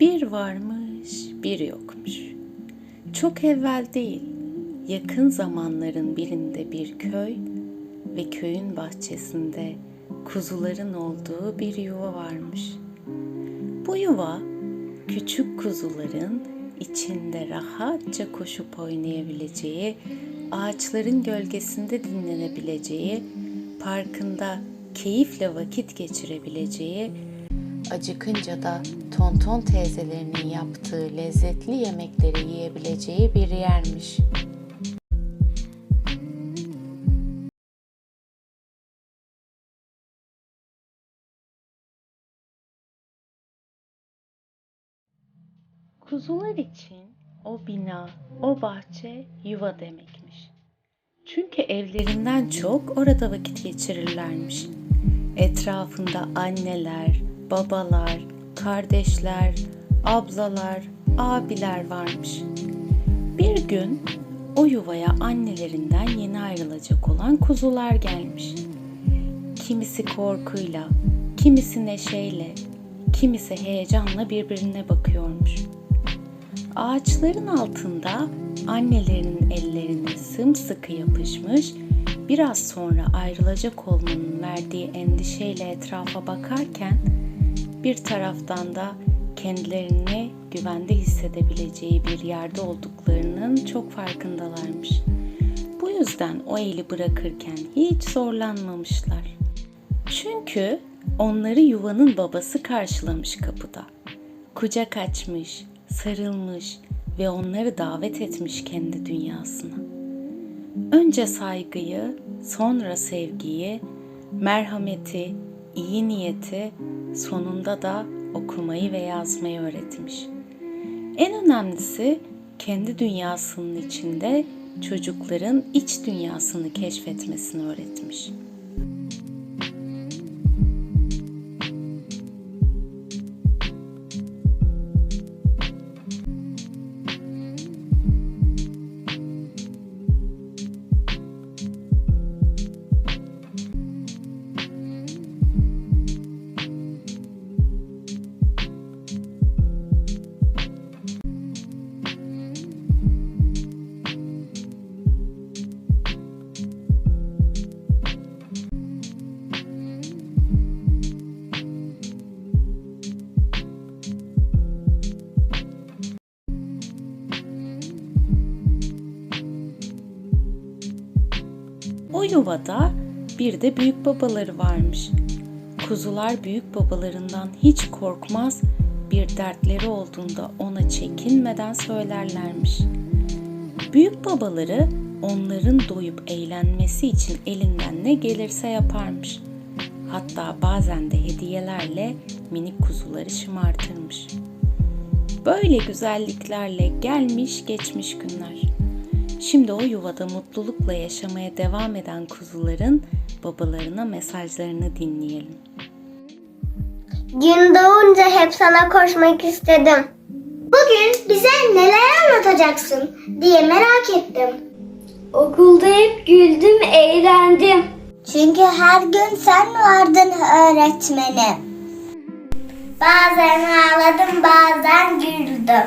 Bir varmış, bir yokmuş. Çok evvel değil, yakın zamanların birinde bir köy ve köyün bahçesinde kuzuların olduğu bir yuva varmış. Bu yuva küçük kuzuların içinde rahatça koşup oynayabileceği, ağaçların gölgesinde dinlenebileceği, parkında keyifle vakit geçirebileceği, acıkınca da tonton teyzelerinin yaptığı lezzetli yemekleri yiyebileceği bir yermiş. Kuzular için o bina, o bahçe yuva demekmiş. Çünkü evlerinden çok orada vakit geçirirlermiş. Etrafında anneler, babalar, kardeşler, ablalar, abiler varmış. Bir gün o yuvaya annelerinden yeni ayrılacak olan kuzular gelmiş. Kimisi korkuyla, kimisi neşeyle, kimisi heyecanla birbirine bakıyormuş. Ağaçların altında annelerinin ellerine sımsıkı yapışmış, biraz sonra ayrılacak olmanın verdiği endişeyle etrafa bakarken bir taraftan da kendilerini güvende hissedebileceği bir yerde olduklarının çok farkındalarmış. Bu yüzden o eli bırakırken hiç zorlanmamışlar. Çünkü onları yuvanın babası karşılamış kapıda. Kucak açmış, sarılmış ve onları davet etmiş kendi dünyasına. Önce saygıyı, sonra sevgiyi, merhameti, iyi niyeti, sonunda da okumayı ve yazmayı öğretmiş. En önemlisi kendi dünyasının içinde çocukların iç dünyasını keşfetmesini öğretmiş. O yuvada bir de büyük babaları varmış. Kuzular büyük babalarından hiç korkmaz, bir dertleri olduğunda ona çekinmeden söylerlermiş. Büyük babaları onların doyup eğlenmesi için elinden ne gelirse yaparmış. Hatta bazen de hediyelerle minik kuzuları şımartırmış. Böyle güzelliklerle gelmiş geçmiş günler. Şimdi o yuvada mutlulukla yaşamaya devam eden kuzuların babalarına mesajlarını dinleyelim. Gün doğunca hep sana koşmak istedim. Bugün bize neler anlatacaksın diye merak ettim. Okulda hep güldüm, eğlendim. Çünkü her gün sen vardın öğretmenim. Bazen ağladım, bazen güldüm.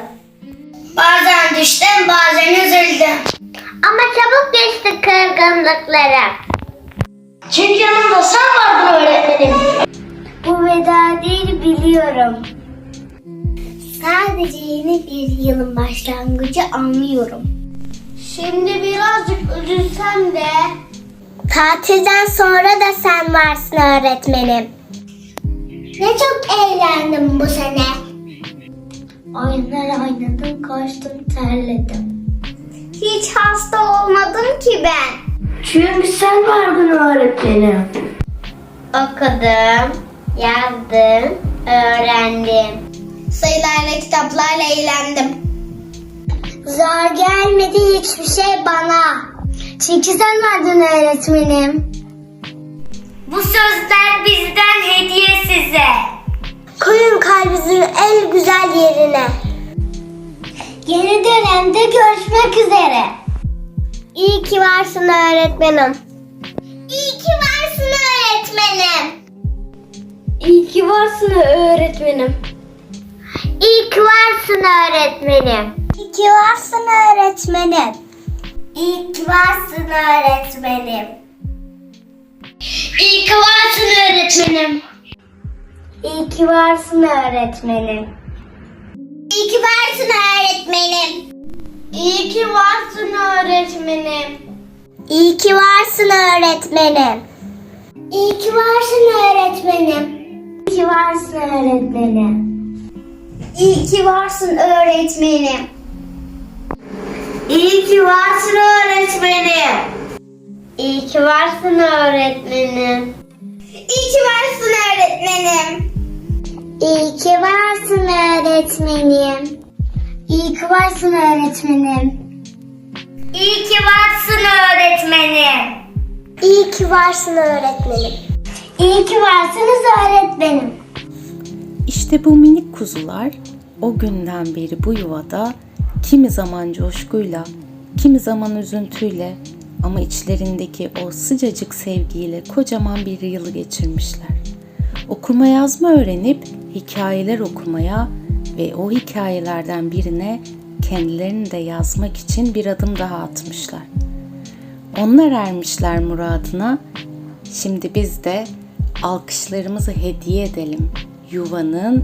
Bazen düştüm, bazen üzüldüm. Ama çabuk geçti kırgınlıkları. Çünkü yanımda sen vardın öğretmenim. Bu veda değil biliyorum. Sadece yeni bir yılın başlangıcı anlıyorum. Şimdi birazcık üzülsem de... Tatilden sonra da sen varsın öğretmenim. Ne çok eğlendim bu sene. Oyunlar oynadım, koştum, terledim. Hiç hasta olmadım ki ben. Çünkü sen vardın öğretmenim. Okudum, yazdım, öğrendim. Sayılarla, kitaplarla eğlendim. Zor gelmedi hiçbir şey bana. Çünkü sen vardın öğretmenim. Bu sözler bizden hediye size. Koyun kalbinizin en güzel yerine. Yeni dönemde görüşmek üzere. İyi ki varsın öğretmenim. İyi ki varsın öğretmenim. İyi ki varsın öğretmenim. İyi ki varsın öğretmenim. İyi ki varsın öğretmenim. İyi ki varsın öğretmenim. İyi ki varsın öğretmenim. İyi ki varsın öğretmenim. İyi ki varsın öğretmenim. İyi ki varsın öğretmenim. İyi ki varsın öğretmenim. İyi ki varsın öğretmenim. İyi ki varsın öğretmenim. İyi ki varsın öğretmenim. İyi ki varsın öğretmenim. İyi ki varsın öğretmenim. İyi ki varsın öğretmenim. İyi ki varsın öğretmenim. İyi ki varsın öğretmenim. İyi ki varsın öğretmenim. İyi ki varsın öğretmenim. İyi ki varsınız öğretmenim. İşte bu minik kuzular o günden beri bu yuvada kimi zaman coşkuyla, kimi zaman üzüntüyle ama içlerindeki o sıcacık sevgiyle kocaman bir yılı geçirmişler. Okuma yazma öğrenip hikayeler okumaya ve o hikayelerden birine kendilerini de yazmak için bir adım daha atmışlar. Onlar ermişler muradına. Şimdi biz de alkışlarımızı hediye edelim yuvanın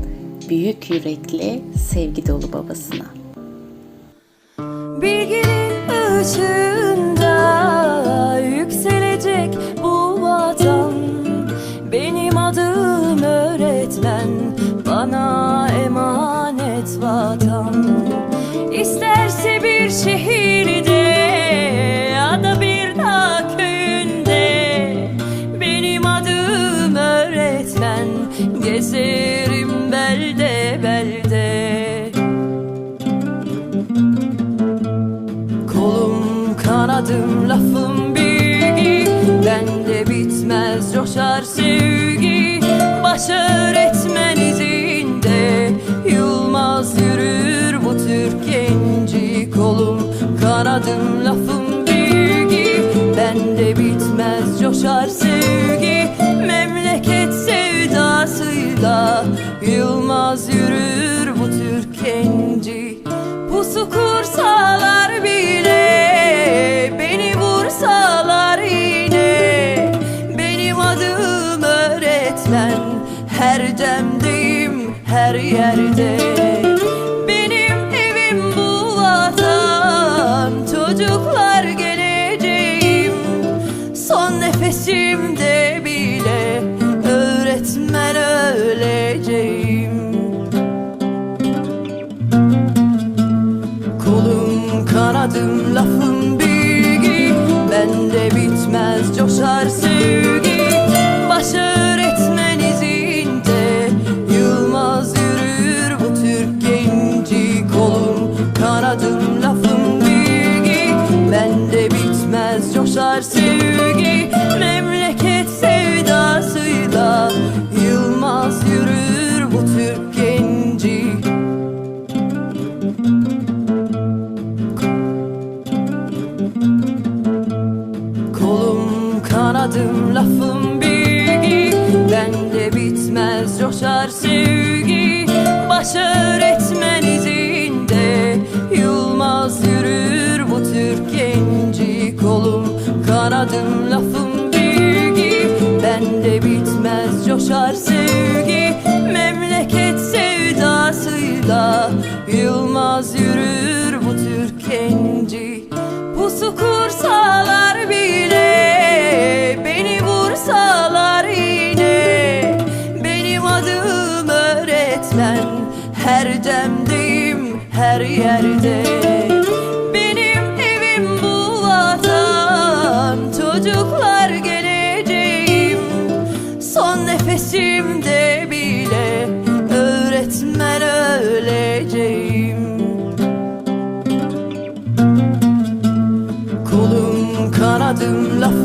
büyük yürekli sevgi dolu babasına. Bilginin ışığında kanadım lafım bilgi. Bende bitmez coşar sevgi. Memleket sevdasıyla Yılmaz yürür bu Türk genci Pusu kursalar bile Beni vursalar yine. Benim adım öğretmen Her demdeyim her yerde Öğretmen öleceğim. Kolum kanadım lafım adım aldığım öğretmen. Her demdeyim her yerde. Benim evim bu vatan. Çocuklar geleceğim. Son nefesimde bile Öğretmen öleceğim. Kolum kanadım laf